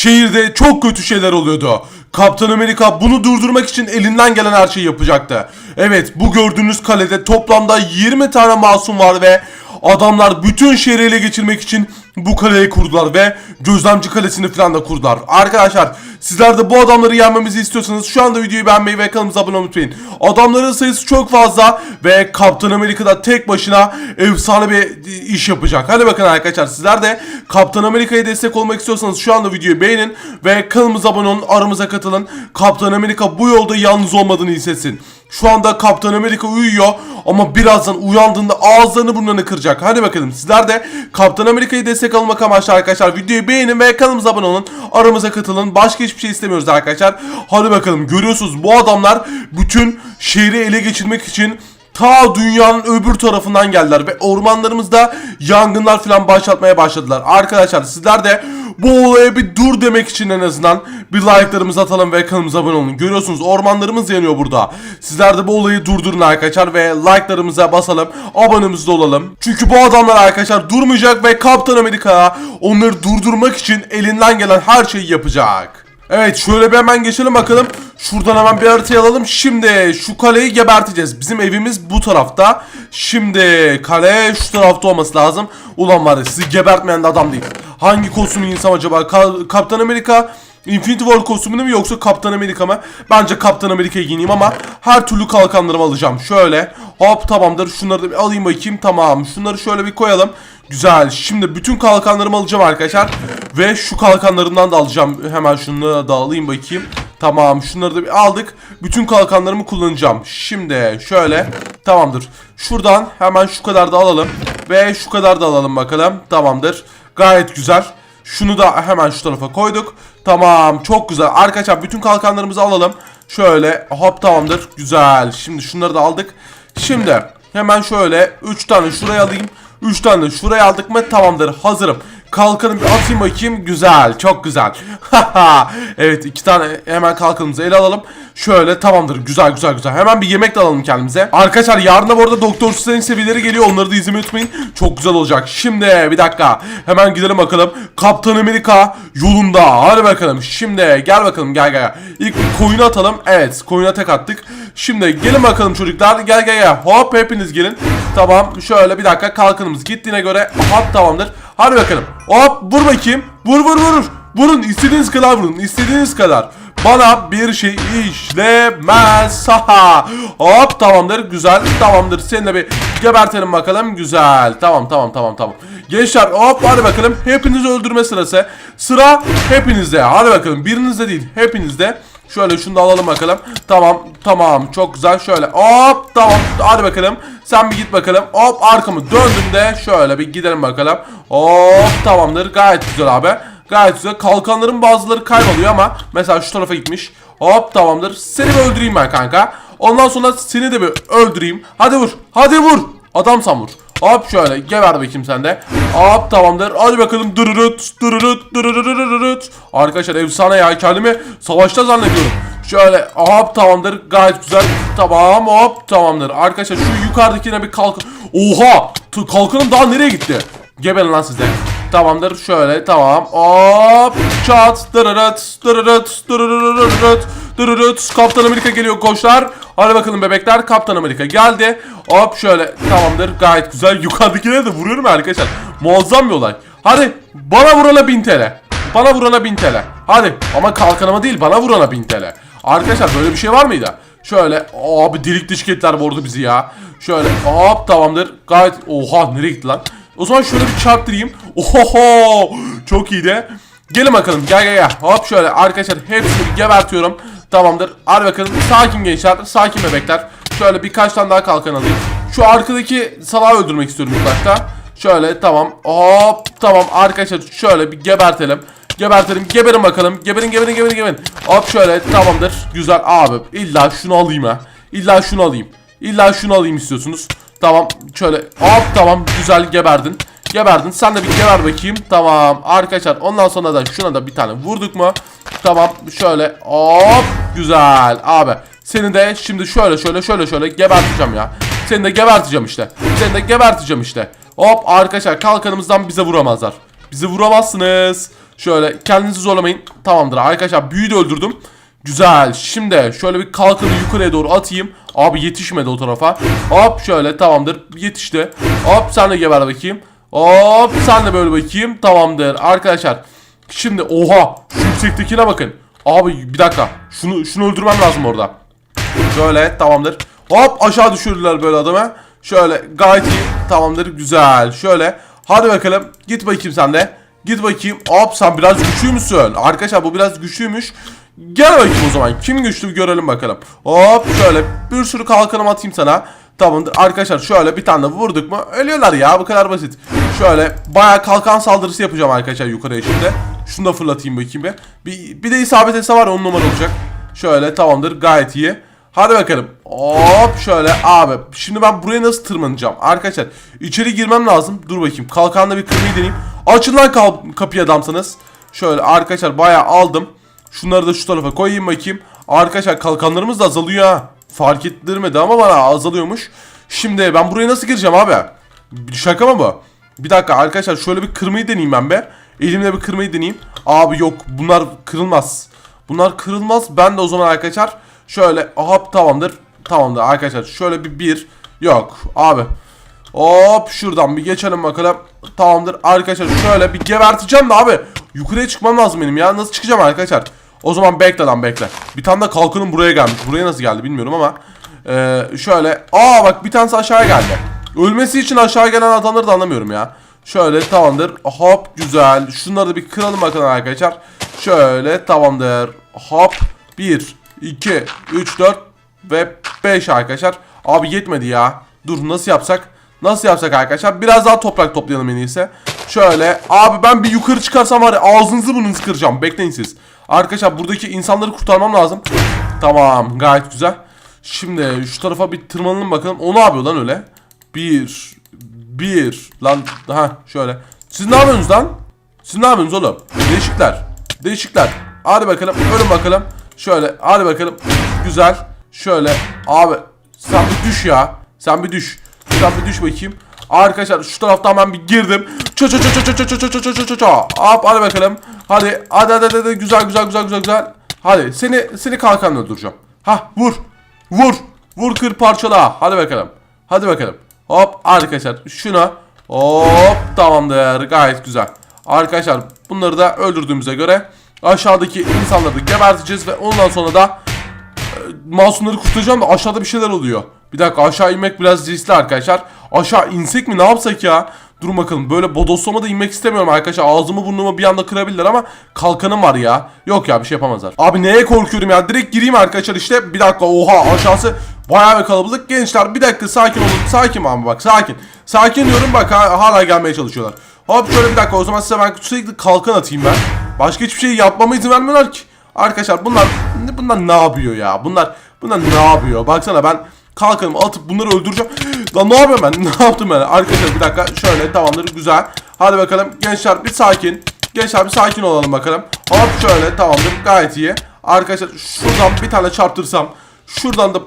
Şehirde çok kötü şeyler oluyordu. Kaptan Amerika bunu durdurmak için elinden gelen her şeyi yapacaktı. Evet bu gördüğünüz kalede toplamda 20 tane masum var ve adamlar bütün şehri ele geçirmek için bu kaleyi kurdular ve gözlemci kalesini falan da kurdular. Arkadaşlar sizler de bu adamları yenmemizi istiyorsanız şu anda videoyu beğenmeyi ve kanalımıza abone olmayı unutmayın. Adamların sayısı çok fazla ve Kaptan Amerika da tek başına efsane bir iş yapacak. Hadi bakın arkadaşlar sizler de Kaptan Amerika'ya destek olmak istiyorsanız şu anda videoyu beğenin ve kanalımıza abone olun aramıza katılın. Kaptan Amerika bu yolda yalnız olmadığını hissetsin. Şu anda Kaptan Amerika uyuyor ama birazdan uyandığında ağızlarını burnlarını kıracak. Hadi bakalım sizler de Kaptan Amerika'yı destek almak amaçlı arkadaşlar videoyu beğenin ve kanalımıza abone olun. Aramıza katılın. Başka hiçbir şey istemiyoruz arkadaşlar. Hadi bakalım görüyorsunuz bu adamlar bütün şehri ele geçirmek için ta dünyanın öbür tarafından geldiler ve ormanlarımızda yangınlar falan başlatmaya başladılar. Arkadaşlar sizler de bu olaya bir dur demek için en azından bir like'larımızı atalım ve kanalımıza abone olun. Görüyorsunuz ormanlarımız yanıyor burada. Sizler de bu olayı durdurun arkadaşlar ve like'larımıza basalım. Abonemiz de olalım. Çünkü bu adamlar arkadaşlar durmayacak ve Kaptan Amerika onları durdurmak için elinden gelen her şeyi yapacak. Evet şöyle bir hemen geçelim bakalım. Şuradan hemen bir haritayı alalım. Şimdi şu kaleyi geberteceğiz. Bizim evimiz bu tarafta. Şimdi kale şu tarafta olması lazım. Ulan var ya sizi gebertmeyen de adam değil. Hangi kostümü giysem acaba? Ka- Kaptan Amerika Infinity War kostümünü mü yoksa Kaptan Amerika mı? Bence Kaptan Amerika'yı giyineyim ama her türlü kalkanlarımı alacağım. Şöyle hop tamamdır. Şunları da bir alayım bakayım. Tamam. Şunları şöyle bir koyalım. Güzel. Şimdi bütün kalkanlarımı alacağım arkadaşlar. Ve şu kalkanlarından da alacağım. Hemen şunları da alayım bakayım. Tamam şunları da bir aldık. Bütün kalkanlarımı kullanacağım. Şimdi şöyle tamamdır. Şuradan hemen şu kadar da alalım. Ve şu kadar da alalım bakalım. Tamamdır. Gayet güzel. Şunu da hemen şu tarafa koyduk. Tamam çok güzel. Arkadaşlar bütün kalkanlarımızı alalım. Şöyle hop tamamdır. Güzel. Şimdi şunları da aldık. Şimdi hemen şöyle 3 tane şuraya alayım. 3 tane de şuraya aldık mı tamamdır. Hazırım. Kalkanı bir atayım bakayım. Güzel. Çok güzel. evet iki tane hemen kalkanımızı ele alalım. Şöyle tamamdır. Güzel güzel güzel. Hemen bir yemek de alalım kendimize. Arkadaşlar yarına bu arada Doktor Strange seviyeleri geliyor. Onları da izlemeyi unutmayın. Çok güzel olacak. Şimdi bir dakika. Hemen gidelim bakalım. Kaptan Amerika yolunda. Hadi bakalım. Şimdi gel bakalım gel gel. İlk bir koyunu atalım. Evet koyuna tek attık. Şimdi gelin bakalım çocuklar. Gel gel gel. Hop hepiniz gelin. Tamam şöyle bir dakika kalkanımız gittiğine göre hop tamamdır. Hadi bakalım. Hop vur bakayım. Vur vur vur. Vurun istediğiniz kadar vurun. istediğiniz kadar. Bana bir şey işlemez. Haha. Hop tamamdır. Güzel. Tamamdır. Seni de bir gebertelim bakalım. Güzel. Tamam tamam tamam tamam. Gençler hop hadi bakalım. Hepinizi öldürme sırası. Sıra hepinizde. Hadi bakalım. Birinizde değil. Hepinizde. Şöyle şunu da alalım bakalım. Tamam tamam çok güzel şöyle hop tamam hadi bakalım. Sen bir git bakalım. Hop arkamı döndüm de şöyle bir gidelim bakalım. Hop tamamdır gayet güzel abi. Gayet güzel. Kalkanların bazıları kayboluyor ama mesela şu tarafa gitmiş. Hop tamamdır. Seni bir öldüreyim ben kanka. Ondan sonra seni de bir öldüreyim. Hadi vur. Hadi vur. Adamsan vur. Hop şöyle geber bakayım sen de. Hop tamamdır. Hadi bakalım. Dırırıt dırırıt dırırırırırıt. Arkadaşlar efsane ya. Kendimi savaşta zannediyorum. Şöyle hop tamamdır. Gayet güzel. Tamam hop tamamdır. Arkadaşlar şu yukarıdakine bir kalk. Oha! Kalkanım daha nereye gitti? Geberin lan sizde. Tamamdır şöyle tamam. Hop çat dırırıt dırırıt dırırırırırıt dırırıt Kaptan Amerika geliyor koçlar. Hadi bakalım bebekler Kaptan Amerika geldi. Hop şöyle tamamdır gayet güzel. Yukarıdakilere de vuruyorum arkadaşlar. Muazzam bir olay. Hadi bana vurana 1000 TL. Bana vurana 1000 TL. Hadi ama kalkanıma değil bana vurana 1000 TL. Arkadaşlar böyle bir şey var mıydı? Şöyle abi delik dişketler vurdu bizi ya. Şöyle hop tamamdır. Gayet oha nereye gitti lan? O zaman şöyle bir çarptırayım. Oho çok iyi de. Gelin bakalım gel gel gel. Hop şöyle arkadaşlar hepsini gebertiyorum. Tamamdır. Hadi bakalım sakin gençler. Sakin bebekler. Şöyle birkaç tane daha kalkan alayım. Şu arkadaki salağı öldürmek istiyorum ilk başta. Şöyle tamam. Hop tamam arkadaşlar şöyle bir gebertelim. Gebertelim. Geberin bakalım. Geberin geberin geberin geberin. Hop şöyle tamamdır. Güzel abi. İlla şunu alayım ha. İlla şunu alayım. İlla şunu alayım istiyorsunuz. Tamam şöyle hop tamam güzel geberdin. Geberdin sen de bir geber bakayım. Tamam arkadaşlar ondan sonra da şuna da bir tane vurduk mu? Tamam şöyle hop güzel abi. Seni de şimdi şöyle şöyle şöyle şöyle geberteceğim ya. Seni de geberteceğim işte. Seni de geberteceğim işte. Hop arkadaşlar kalkanımızdan bize vuramazlar. Bizi vuramazsınız. Şöyle kendinizi zorlamayın. Tamamdır arkadaşlar büyüyü de öldürdüm. Güzel. Şimdi şöyle bir kalkanı yukarıya doğru atayım. Abi yetişmedi o tarafa. Hop şöyle tamamdır. Yetişti. Hop sen de geber bakayım. Hop sen de böyle bakayım. Tamamdır arkadaşlar. Şimdi oha şu yüksektekine bakın. Abi bir dakika. Şunu şunu öldürmem lazım orada. Şöyle tamamdır. Hop aşağı düşürdüler böyle adamı. Şöyle gayet iyi. Tamamdır güzel. Şöyle. Hadi bakalım. Git bakayım sen de. Git bakayım. Hop sen biraz güçlü müsün? Arkadaşlar bu biraz güçlüymüş. Gel bakayım o zaman. Kim güçlü görelim bakalım. Hop şöyle bir sürü kalkanım atayım sana. Tamamdır. Arkadaşlar şöyle bir tane vurduk mu ölüyorlar ya bu kadar basit. Şöyle bayağı kalkan saldırısı yapacağım arkadaşlar yukarıya şimdi. Şunu da fırlatayım bakayım bir. Bir, bir de isabet etse var 10 numara olacak. Şöyle tamamdır gayet iyi. Hadi bakalım. Hop şöyle abi. Şimdi ben buraya nasıl tırmanacağım? Arkadaşlar içeri girmem lazım. Dur bakayım. Kalkanla bir kırmayı deneyeyim. Açın lan kal- kapıyı adamsanız. Şöyle arkadaşlar bayağı aldım. Şunları da şu tarafa koyayım bakayım. Arkadaşlar kalkanlarımız da azalıyor ha. Fark ettirmedi ama bana azalıyormuş. Şimdi ben buraya nasıl gireceğim abi? Şaka mı bu? Bir dakika arkadaşlar şöyle bir kırmayı deneyeyim ben be. Elimle bir kırmayı deneyeyim. Abi yok bunlar kırılmaz. Bunlar kırılmaz. Ben de o zaman arkadaşlar şöyle hop tamamdır. Tamamdır arkadaşlar şöyle bir bir. Yok abi. Hop şuradan bir geçelim bakalım. Tamamdır arkadaşlar şöyle bir geberteceğim de abi. Yukarıya çıkmam lazım benim ya. Nasıl çıkacağım arkadaşlar? O zaman bekle lan bekle. Bir tane de kalkanım buraya gelmiş. Buraya nasıl geldi bilmiyorum ama. Ee, şöyle. Aa bak bir tanesi aşağıya geldi. Ölmesi için aşağı gelen adamları da anlamıyorum ya. Şöyle tamamdır. Hop güzel. Şunları da bir kıralım bakalım arkadaşlar. Şöyle tamamdır. Hop. 1, 2, 3, 4 ve 5 arkadaşlar. Abi yetmedi ya. Dur nasıl yapsak? Nasıl yapsak arkadaşlar? Biraz daha toprak toplayalım en iyisi. Şöyle. Abi ben bir yukarı çıkarsam var ya ağzınızı burnunuzu kıracağım. Bekleyin siz. Arkadaşlar buradaki insanları kurtarmam lazım. Tamam gayet güzel. Şimdi şu tarafa bir tırmanalım bakalım. O ne yapıyor lan öyle? Bir. Bir. Lan ha şöyle. Siz ne yapıyorsunuz lan? Siz ne yapıyorsunuz oğlum? Değişikler. Değişikler. Hadi bakalım. Ölün bakalım. Şöyle. Hadi bakalım. Güzel. Şöyle. Abi. Sen bir düş ya. Sen bir düş. Sen bir düş bakayım. Arkadaşlar şu taraftan ben bir girdim. Ço ço ço ço ço ço ço ço ço ço ço. Hop hadi bakalım. Hadi hadi hadi hadi güzel güzel güzel güzel güzel. Hadi seni seni kalkanla öldüreceğim. Ha vur. Vur. Vur kır parçala. Hadi bakalım. Hadi bakalım. Hop arkadaşlar şuna. Hop tamamdır. Gayet güzel. Arkadaşlar bunları da öldürdüğümüze göre aşağıdaki insanları geberteceğiz ve ondan sonra da masumları kurtaracağım da aşağıda bir şeyler oluyor. Bir dakika aşağı inmek biraz riskli arkadaşlar. Aşağı insek mi ne yapsak ya? Durun bakalım böyle bodoslama da inmek istemiyorum arkadaşlar. Ağzımı burnumu bir anda kırabilirler ama kalkanım var ya. Yok ya bir şey yapamazlar. Abi neye korkuyorum ya? Direkt gireyim arkadaşlar işte. Bir dakika oha aşağısı bayağı bir kalabalık. Gençler bir dakika sakin olun. Sakin abi bak sakin. Sakin diyorum bak ha- hala gelmeye çalışıyorlar. Hop şöyle bir dakika o zaman size ben sürekli kalkan atayım ben. Başka hiçbir şey yapmama izin vermiyorlar ki. Arkadaşlar bunlar bunlar ne yapıyor ya? Bunlar bunlar ne yapıyor? Baksana ben kalkanımı atıp bunları öldüreceğim. Lan ne yapıyorum ben? Ne yaptım ben? Arkadaşlar bir dakika şöyle tamamdır güzel. Hadi bakalım gençler bir sakin. Gençler bir sakin olalım bakalım. Hop şöyle tamamdır gayet iyi. Arkadaşlar şuradan bir tane çarptırsam. Şuradan da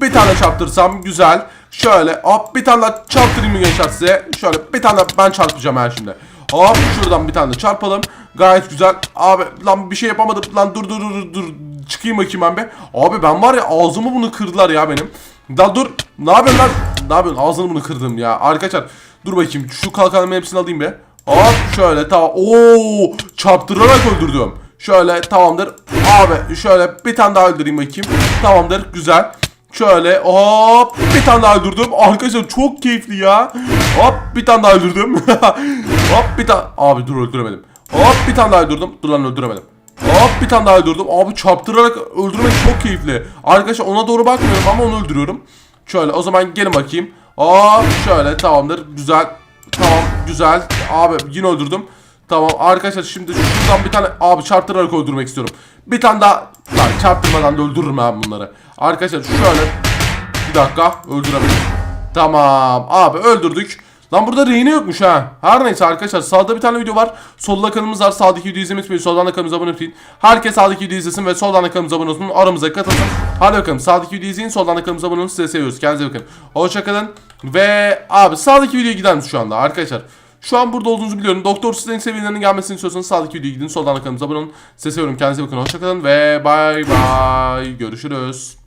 bir tane çarptırsam güzel. Şöyle hop bir tane daha çarptırayım mı gençler size? Şöyle bir tane ben çarpacağım her şimdi. Hop şuradan bir tane çarpalım. Gayet güzel. Abi lan bir şey yapamadım. Lan dur dur dur. dur. Çıkayım bakayım ben be. Abi ben var ya ağzımı bunu kırdılar ya benim. Da dur. Ne yapıyorsun lan? Ne yapıyorsun? Ağzını bunu kırdım ya. Arkadaşlar dur bakayım. Şu kalkanımın hepsini alayım be. Hop şöyle tamam. Oo çarptırarak öldürdüm. Şöyle tamamdır. Abi şöyle bir tane daha öldüreyim bakayım. Tamamdır güzel. Şöyle hop bir tane daha öldürdüm. Arkadaşlar çok keyifli ya. Hop bir tane daha öldürdüm. hop bir tane. Abi dur öldüremedim. Hop bir tane daha öldürdüm. Dur lan öldüremedim. Hop bir tane daha öldürdüm. Abi çarptırarak öldürmek çok keyifli. Arkadaşlar ona doğru bakmıyorum ama onu öldürüyorum. Şöyle o zaman gelin bakayım. Hop şöyle tamamdır. Güzel. Tamam güzel. Abi yine öldürdüm. Tamam arkadaşlar şimdi şuradan bir tane abi çarptırarak öldürmek istiyorum. Bir tane daha lan çarptırmadan da öldürürüm ben bunları. Arkadaşlar şöyle bir dakika öldüremedim. Tamam abi öldürdük. Lan burada rehine yokmuş ha. Her neyse arkadaşlar sağda bir tane video var. Solda kanalımız var. Sağdaki videoyu izlemeyi unutmayın. Soldan da kanalımıza abone olmayın. Herkes sağdaki videoyu izlesin ve soldan da kanalımıza abone olsun. Aramıza katılsın. Hadi bakalım sağdaki videoyu izleyin. Soldan da kanalımıza abone olun. Sizi seviyoruz. Kendinize bakın. Hoşçakalın. Ve abi sağdaki videoya gider şu anda arkadaşlar? Şu an burada olduğunuzu biliyorum. Doktor Strange seviyelerinin gelmesini istiyorsanız sağdaki videoya gidin. Soldan kanalımıza abone olun. Size seviyorum. Kendinize bakın. Hoşçakalın ve bay bay. Görüşürüz.